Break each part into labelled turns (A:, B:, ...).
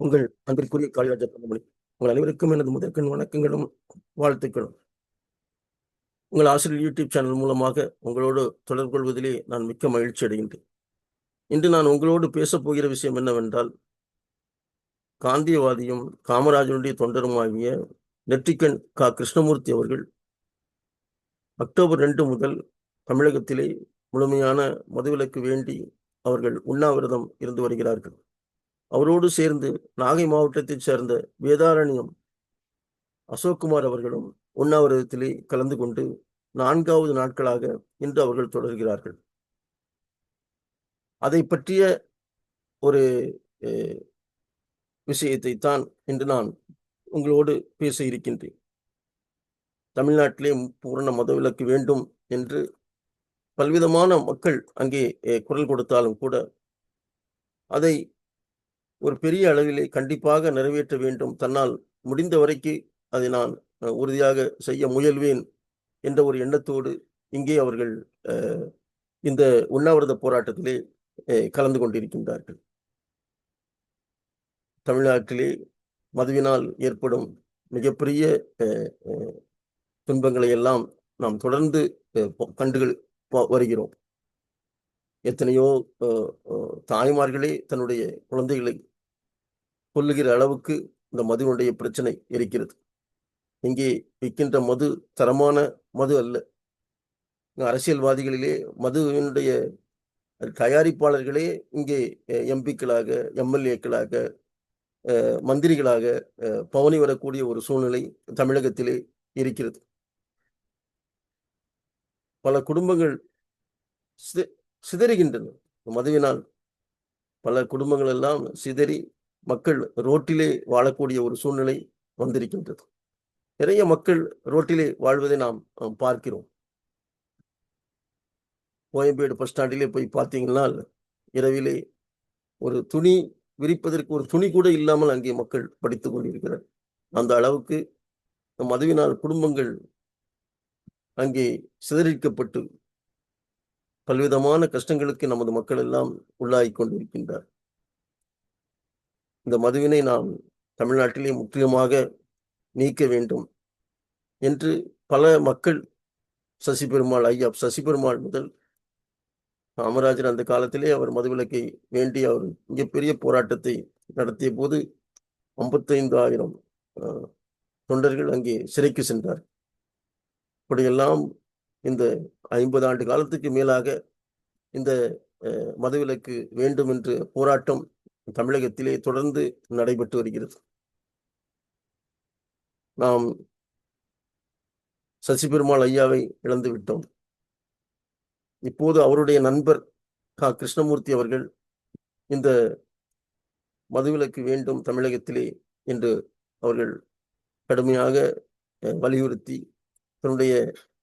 A: உங்கள் அன்பிற்குரிய காளிராஜ கந்தமணி உங்கள் அனைவருக்கும் எனது முதற்கண் வணக்கங்களும் வாழ்த்துக்களும். உங்கள் ஆசிரியர் யூடியூப் சேனல் மூலமாக உங்களோடு தொடர்பு கொள்வதிலே நான் மிக்க மகிழ்ச்சி அடைகின்றேன். இன்று நான் உங்களோடு பேசப்போகிற விஷயம் என்னவென்றால் காந்தியவாதியும் காமராஜனுடைய தொண்டருமாகிய நெற்றிக்கண் கா. கிருஷ்ணமூர்த்தி அவர்கள் அக்டோபர் ரெண்டு முதல் தமிழகத்திலே முழுமையான மதுவிலக்கு வேண்டி அவர்கள் உண்ணாவிரதம் இருந்து வருகிறார்கள். அவரோடு சேர்ந்து நாகை மாவட்டத்தைச் சேர்ந்த வேதாரண்யம் அசோக்குமார் அவர்களும் உண்ணாவிரதத்திலே கலந்து கொண்டு நான்காவது நாட்களாக இன்று அவர்கள் தொடர்கிறார்கள். அதை பற்றிய ஒரு அஹ், விஷயத்தை தான் இன்று நான் உங்களோடு பேச இருக்கின்றேன். தமிழ்நாட்டிலே பூரண மதவிலக்கு வேண்டும் என்று பல்விதமான மக்கள் அங்கே குரல் கொடுத்தாலும் கூட அதை ஒரு பெரிய அளவிலே கண்டிப்பாக நிறைவேற்ற வேண்டும். தன்னால் முடிந்த வரைக்கு அதை நான் உறுதியாக செய்ய முயல்வேன் என்ற ஒரு எண்ணத்தோடு இங்கே அவர்கள் அஹ், இந்த உண்ணாவிரத போராட்டத்திலே கலந்து கொண்டிருக்கின்றார்கள். தமிழ்நாட்டிலே மதுவினால் ஏற்படும் மிகப்பெரிய அஹ், துன்பங்களை எல்லாம் நாம் தொடர்ந்து கண்டுகள் கண்டு வருகிறோம். எத்தனையோ தாய்மார்களே தன்னுடைய குழந்தைகளை கொள்ளுகிற அளவுக்கு இந்த மதுவினுடைய பிரச்சனை இருக்கிறது. இங்கே விற்கின்ற மது தரமான மது அல்ல. அரசியல்வாதிகளிலே மதுவினுடைய தயாரிப்பாளர்களே இங்கே எம்பிக்களாக எம்எல்ஏக்களாக மந்திரிகளாக பவனி வரக்கூடிய ஒரு சூழ்நிலை தமிழகத்திலே இருக்கிறது. பல குடும்பங்கள் சிதறுகின்றன. மதுவினால் பல குடும்பங்கள் எல்லாம் சிதறி மக்கள் ரோட்டிலே வாழக்கூடிய ஒரு சூழ்நிலை வந்திருக்கின்றது. நிறைய மக்கள் ரோட்டிலே வாழ்வதை நாம் பார்க்கிறோம். கோயம்பேடு பஸ் ஸ்டாண்டிலே போய் பார்த்தீங்கன்னா இரவிலே ஒரு துணி விரிப்பதற்கு ஒரு துணி கூட இல்லாமல் அங்கே மக்கள் படித்துக் கொண்டிருக்கிறார் அந்த அளவுக்கு மதுவினால் குடும்பங்கள் அங்கே சிதறிக்கப்பட்டு பல்விதமான கஷ்டங்களுக்கு நமது மக்கள் எல்லாம் உள்ளாகி கொண்டிருக்கின்றார் இந்த மதுவினை நாம் தமிழ்நாட்டிலே முற்றிலுமாக நீக்க வேண்டும் என்று பல மக்கள் சசி பெருமாள் ஐயா சசி பெருமாள் முதல் காமராஜர் அந்த காலத்திலே அவர் மதுவிலக்கை வேண்டி அவர் மிகப்பெரிய போராட்டத்தை நடத்திய போது ஐம்பத்தைந்தாயிரம் ஆயிரம் தொண்டர்கள் அங்கே சிறைக்கு சென்றார். இப்படியெல்லாம் இந்த ஐம்பது ஆண்டு காலத்துக்கு மேலாக இந்த மதுவிலக்கு வேண்டும் என்று போராட்டம் தமிழகத்திலே தொடர்ந்து நடைபெற்று வருகிறது. நாம் சசி பெருமாள் ஐயாவை இழந்து விட்டோம். இப்போது அவருடைய நண்பர் கா. கிருஷ்ணமூர்த்தி அவர்கள் இந்த மதுவிலக்கு வேண்டும் தமிழகத்திலே என்று அவர்கள் கடுமையாக அஹ், வலியுறுத்தி தன்னுடைய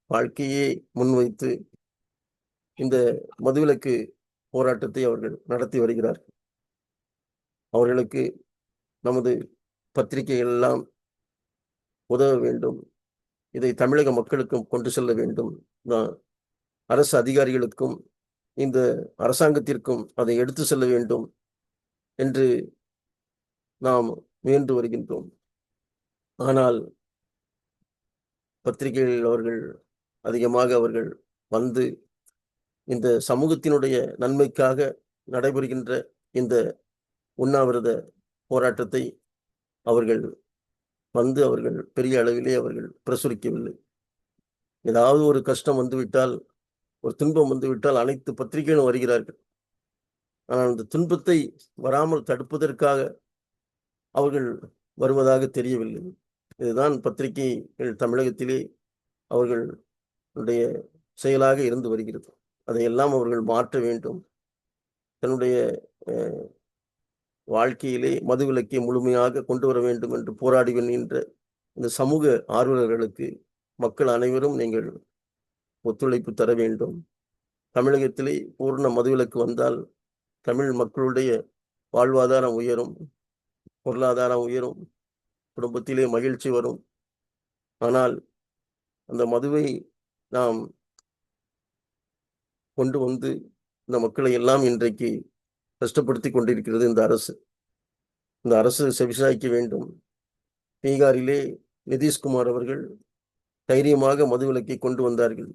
A: வாழ்க்கையே முன்வைத்து இந்த மதுவிலக்கு போராட்டத்தை அவர்கள் நடத்தி வருகிறார் அவர்களுக்கு நமது பத்திரிகைகள் எல்லாம் உதவ வேண்டும். இதை தமிழக மக்களுக்கும் கொண்டு செல்ல வேண்டும். நான் அரசு அதிகாரிகளுக்கும் இந்த அரசாங்கத்திற்கும் அதை எடுத்து செல்ல வேண்டும் என்று நாம் முயன்று வருகின்றோம். ஆனால் பத்திரிகைகளில் அவர்கள் அதிகமாக அவர்கள் வந்து இந்த சமூகத்தினுடைய நன்மைக்காக நடைபெறுகின்ற இந்த உண்ணாவிரத போராட்டத்தை அவர்கள் வந்து அவர்கள் பெரிய அளவிலே அவர்கள் பிரசுரிக்கவில்லை. ஏதாவது ஒரு கஷ்டம் வந்துவிட்டால் ஒரு துன்பம் வந்துவிட்டால் அனைத்து பத்திரிகைகளும் வருகிறார்கள். ஆனால் அந்த துன்பத்தை வராமல் தடுப்பதற்காக அவர்கள் வருவதாக தெரியவில்லை. இதுதான் பத்திரிகைகள் தமிழகத்திலே அவர்களுடைய செயலாக இருந்து வருகிறது. அதையெல்லாம் அவர்கள் மாற்ற வேண்டும். தன்னுடைய வாழ்க்கையிலே மதுவிலக்கை முழுமையாக கொண்டு வர வேண்டும் என்று போராடி வருகின்ற இந்த சமூக ஆர்வலர்களுக்கு மக்கள் அனைவரும் நீங்கள் ஒத்துழைப்பு தர வேண்டும். தமிழகத்திலே பூர்ண மதுவிலக்கு வந்தால் தமிழ் மக்களுடைய வாழ்வாதாரம் உயரும் பொருளாதாரம் உயரும் குடும்பத்திலே மகிழ்ச்சி வரும். ஆனால் அந்த மதுவை நாம் கொண்டு வந்து இந்த மக்களை எல்லாம் இன்றைக்கு கஷ்டப்படுத்தி கொண்டிருக்கிறது இந்த அரசு. இந்த அரசு செவிசாய்க்க வேண்டும். பீகாரிலே நிதிஷ்குமார் அவர்கள் தைரியமாக மதுவிலக்கை கொண்டு வந்தார்கள்.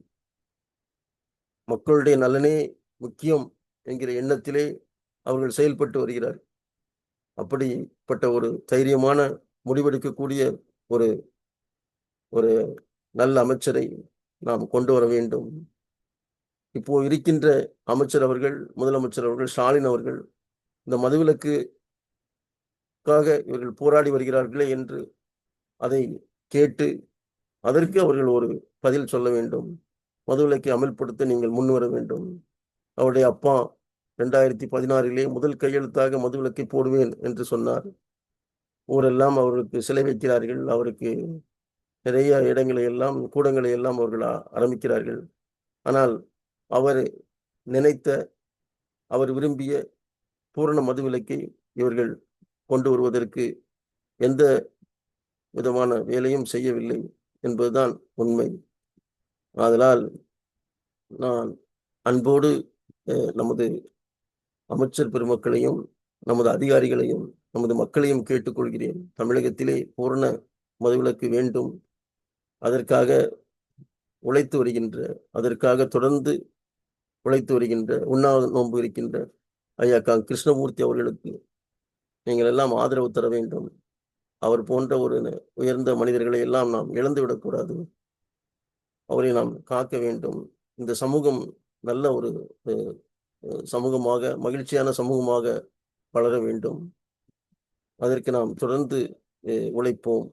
A: மக்களுடைய நலனே முக்கியம் என்கிற எண்ணத்திலே அவர்கள் செயல்பட்டு வருகிறார். அப்படிப்பட்ட ஒரு தைரியமான முடிவெடுக்கக்கூடிய ஒரு ஒரு நல்ல அமைச்சரை நாம் கொண்டு வர வேண்டும். இப்போ இருக்கின்ற அமைச்சர் அவர்கள் முதலமைச்சர் அவர்கள் ஸ்டாலின் அவர்கள் இந்த மதுவிலக்குக்காக இவர்கள் போராடி வருகிறார்களே என்று அதை கேட்டு அதற்கு அவர்கள் ஒரு பதில் சொல்ல வேண்டும். மதுவிலக்கை அமல்படுத்த நீங்கள் முன்வர வேண்டும். அவருடைய அப்பா ரெண்டாயிரத்தி பதினாறிலே முதல் கையெழுத்தாக மதுவிலக்கை போடுவேன் என்று சொன்னார். ஊரெல்லாம் அவருக்கு சிலை வைக்கிறார்கள். அவருக்கு நிறைய இடங்களை எல்லாம் கூடங்களை எல்லாம் அவர்கள் ஆரம்பிக்கிறார்கள். ஆனால் அவர் நினைத்த அவர் விரும்பிய பூரண மதுவிலக்கை இவர்கள் கொண்டு வருவதற்கு எந்த விதமான வேலையும் செய்யவில்லை என்பதுதான் உண்மை. ஆதலால் நான் அன்போடு நமது அமைச்சர் பெருமக்களையும் நமது அதிகாரிகளையும் நமது மக்களையும் கேட்டுக்கொள்கிறேன். தமிழகத்திலே பூரண மதுவிலக்கு வேண்டும். அதற்காக உழைத்து வருகின்ற அதற்காக தொடர்ந்து உழைத்து வருகின்ற உண்ணாவிரத நோன்பு இருக்கின்ற ஐயா கா. கிருஷ்ணமூர்த்தி அவர்களுக்கு நீங்கள் எல்லாம் ஆதரவு தர வேண்டும். அவர் போன்ற ஒரு உயர்ந்த மனிதர்களை எல்லாம் நாம் இழந்து விடக்கூடாது. அவரை நாம் காக்க வேண்டும். இந்த சமூகம் நல்ல ஒரு சமூகமாக மகிழ்ச்சியான சமூகமாக வளர வேண்டும். அதற்கு நாம் தொடர்ந்து உழைப்போம்.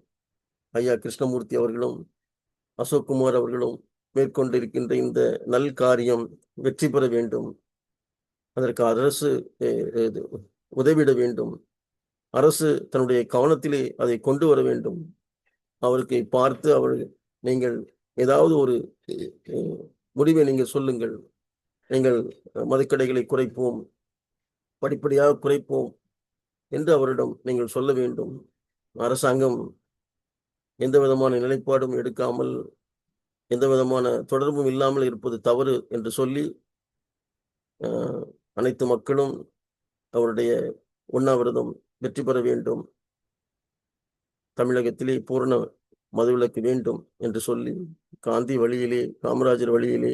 A: ஐயா கிருஷ்ணமூர்த்தி அவர்களும் அசோக்குமார் அவர்களும் மேற்கொண்டிருக்கின்ற இந்த நல் காரியம் வெற்றி பெற வேண்டும். அதற்கு அரசு இது, உதவிட வேண்டும். அரசு தன்னுடைய கவனத்திலே அதை கொண்டு வர வேண்டும். அவருக்கு பார்த்து அவர் நீங்கள் ஏதாவது ஒரு முடிவை நீங்கள் சொல்லுங்கள். நீங்கள் மதுக்கடைகளை குறைப்போம். படிப்படியாக குறைப்போம் என்று அவரிடம் நீங்கள் சொல்ல வேண்டும். அரசாங்கம் எந்த விதமான நிலைப்பாடும் எடுக்காமல் எந்த விதமான தொடர்பும் இல்லாமல் இருப்பது தவறு என்று சொல்லி அனைத்து மக்களும் அவருடைய உண்ணாவிரதம் வெற்றி பெற வேண்டும். தமிழகத்திலே பூரண மதுவிலக்கு வேண்டும் என்று சொல்லி காந்தி வழியிலே காமராஜர் வழியிலே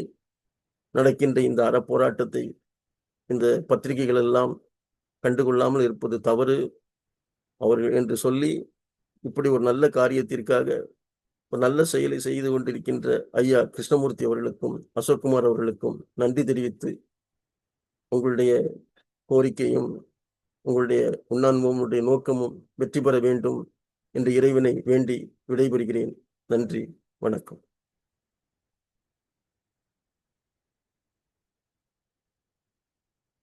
A: நடக்கின்ற இந்த அறப்போராட்டத்தை இந்த பத்திரிகைகள் எல்லாம் கண்டுகொள்ளாமல் இருப்பது தவறு அவர்கள் என்று சொல்லி இப்படி ஒரு நல்ல காரியத்திற்காக நல்ல செயலை செய்து கொண்டிருக்கின்ற ஐயா கிருஷ்ணமூர்த்தி அவர்களுக்கும் அசோக்குமார் அவர்களுக்கும் நன்றி தெரிவித்து உங்களுடைய கோரிக்கையும் உங்களுடைய உண்ணான்முடைய நோக்கமும் வெற்றி பெற வேண்டும் என்று இறைவனை வேண்டி விடைபெறுகிறேன். நன்றி வணக்கம்.